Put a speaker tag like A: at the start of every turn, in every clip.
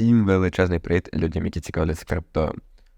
A: Всім величезний привіт людям, які цікавляться криптою.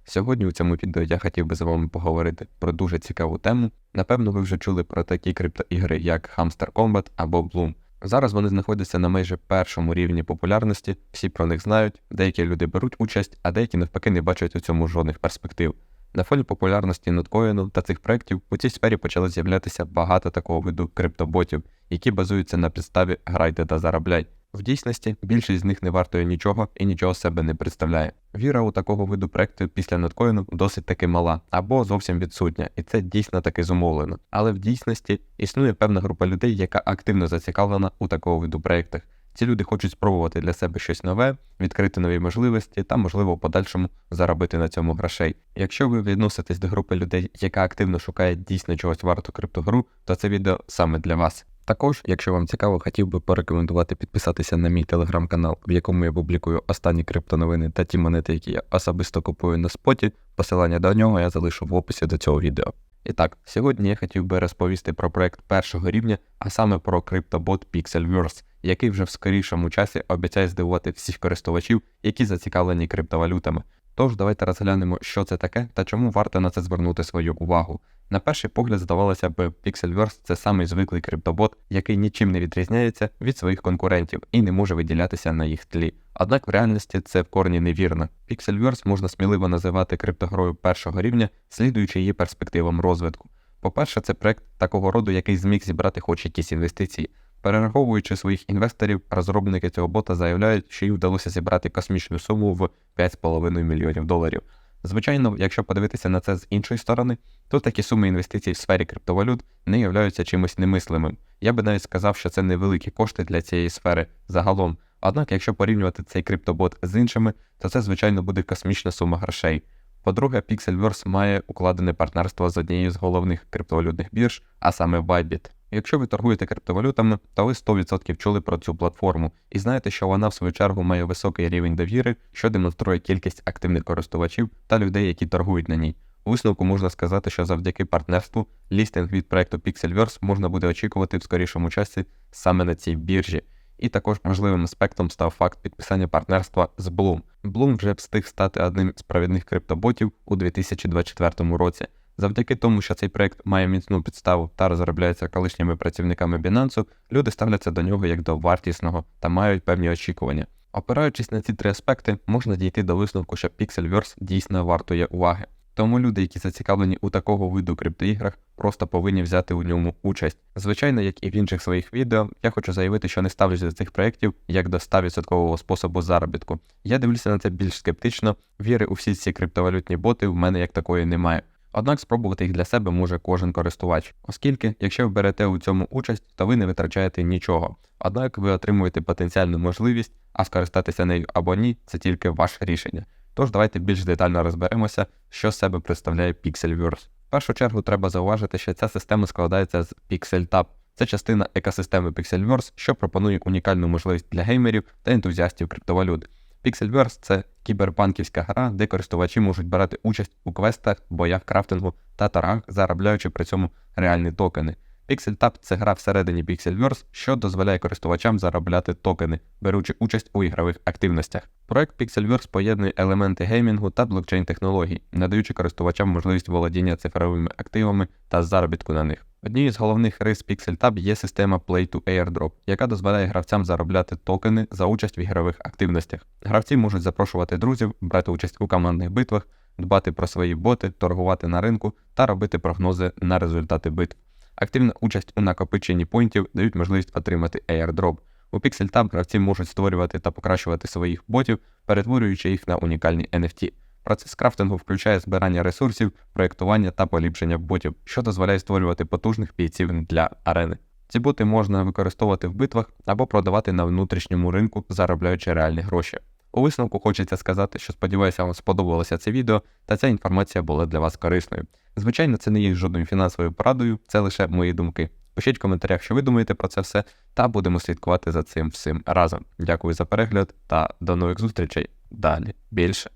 A: Сьогодні у цьому відео я хотів би з вами поговорити про дуже цікаву тему. Напевно, ви вже чули про такі криптоігри, як Hamster Combat або Bloom. Зараз вони знаходяться на майже першому рівні популярності, всі про них знають, деякі люди беруть участь, а деякі навпаки не бачать у цьому жодних перспектив. На фоні популярності ноткоїну та цих проєктів у цій сфері почали з'являтися багато такого виду криптоботів, які базуються на підставі грайте та заробляй. В дійсності більшість з них не вартує нічого і нічого себе не представляє. Віра у такого виду проекту після ноткоїну досить таки мала або зовсім відсутня, і це дійсно таки зумовлено. Але в дійсності існує певна група людей, яка активно зацікавлена у такого виду проєктах. Ці люди хочуть спробувати для себе щось нове, відкрити нові можливості та, можливо, в подальшому заробити на цьому грошей. Якщо ви відноситесь до групи людей, яка активно шукає дійсно чогось варту криптогру, то це відео саме для вас. Також, якщо вам цікаво, хотів би порекомендувати підписатися на мій телеграм-канал, в якому я публікую останні криптоновини та ті монети, які я особисто купую на споті. Посилання до нього я залишу в описі до цього відео. І так, сьогодні я хотів би розповісти про проект першого рівня, а саме про криптобот Pixelverse, який вже в скорішому часі обіцяє здивувати всіх користувачів, які зацікавлені криптовалютами. Тож давайте розглянемо, що це таке та чому варто на це звернути свою увагу. На перший погляд, здавалося б, Pixelverse – це самий звиклий криптобот, який нічим не відрізняється від своїх конкурентів і не може виділятися на їх тлі. Однак в реальності це в корні невірно. Pixelverse можна сміливо називати криптогрою першого рівня, слідуючи її перспективам розвитку. По-перше, це проект такого роду, який зміг зібрати хоч якісь інвестиції. Перераховуючи своїх інвесторів, розробники цього бота заявляють, що їм вдалося зібрати космічну суму в 5,5 мільйонів доларів. Звичайно, якщо подивитися на це з іншої сторони, то такі суми інвестицій в сфері криптовалют не являються чимось немислимим. Я би навіть сказав, що це невеликі кошти для цієї сфери загалом. Однак, якщо порівнювати цей криптобот з іншими, то це, звичайно, буде космічна сума грошей. По-друге, Pixelverse має укладене партнерство з однією з головних криптовалютних бірж, а саме Bybit. Якщо ви торгуєте криптовалютами, то ви 100% чули про цю платформу і знаєте, що вона в свою чергу має високий рівень довіри, що демонструє кількість активних користувачів та людей, які торгують на ній. У висновку можна сказати, що завдяки партнерству лістинг від проекту Pixelverse можна буде очікувати в скорішому часі саме на цій біржі. І також важливим аспектом став факт підписання партнерства з Bloom. Bloom вже встиг стати одним з провідних криптоботів у 2024 році. Завдяки тому, що цей проект має міцну підставу та розробляється колишніми працівниками Binance, люди ставляться до нього як до вартісного та мають певні очікування. Опираючись на ці три аспекти, можна дійти до висновку, що Pixelverse дійсно вартує уваги. Тому люди, які зацікавлені у такого виду криптоіграх, просто повинні взяти у ньому участь. Звичайно, як і в інших своїх відео, я хочу заявити, що не ставлюсь до цих проєктів як до 100% способу заробітку. Я дивлюся на це більш скептично, віри у всі ці криптовалютні боти в мене як такої немає. Однак спробувати їх для себе може кожен користувач, оскільки, якщо ви берете у цьому участь, то ви не витрачаєте нічого. Однак ви отримуєте потенціальну можливість, а скористатися нею або ні це тільки ваше рішення. Тож давайте більш детально розберемося, що з себе представляє Pixelverse. В першу чергу треба зауважити, що ця система складається з PixelTab. Це частина екосистеми Pixelverse, що пропонує унікальну можливість для геймерів та ентузіастів криптовалют. Pixelverse – це кіберпанківська гра, де користувачі можуть брати участь у квестах, боях крафтингу та тарах, заробляючи при цьому реальні токени. PixelTab – це гра всередині Pixelverse, що дозволяє користувачам заробляти токени, беручи участь у ігрових активностях. Проект Pixelverse поєднує елементи геймінгу та блокчейн технологій, надаючи користувачам можливість володіння цифровими активами та заробітку на них. Однією з головних рис PixelTab є система Play to Airdrop, яка дозволяє гравцям заробляти токени за участь в ігрових активностях. Гравці можуть запрошувати друзів, брати участь у командних битвах, дбати про свої боти, торгувати на ринку та робити прогнози на результати битв. Активна участь у накопиченні поінтів дають можливість отримати airdrop. У PixelTab гравці можуть створювати та покращувати своїх ботів, перетворюючи їх на унікальні NFT. Процес крафтингу включає збирання ресурсів, проєктування та поліпшення ботів, що дозволяє створювати потужних бійців для арени. Ці боти можна використовувати в битвах або продавати на внутрішньому ринку, заробляючи реальні гроші. У висновку хочеться сказати, що сподіваюся, вам сподобалося це відео та ця інформація була для вас корисною. Звичайно, це не є жодною фінансовою порадою, це лише мої думки. Пишіть в коментарях, що ви думаєте про це все, та будемо слідкувати за цим всім разом. Дякую за перегляд та до нових зустрічей. Далі більше.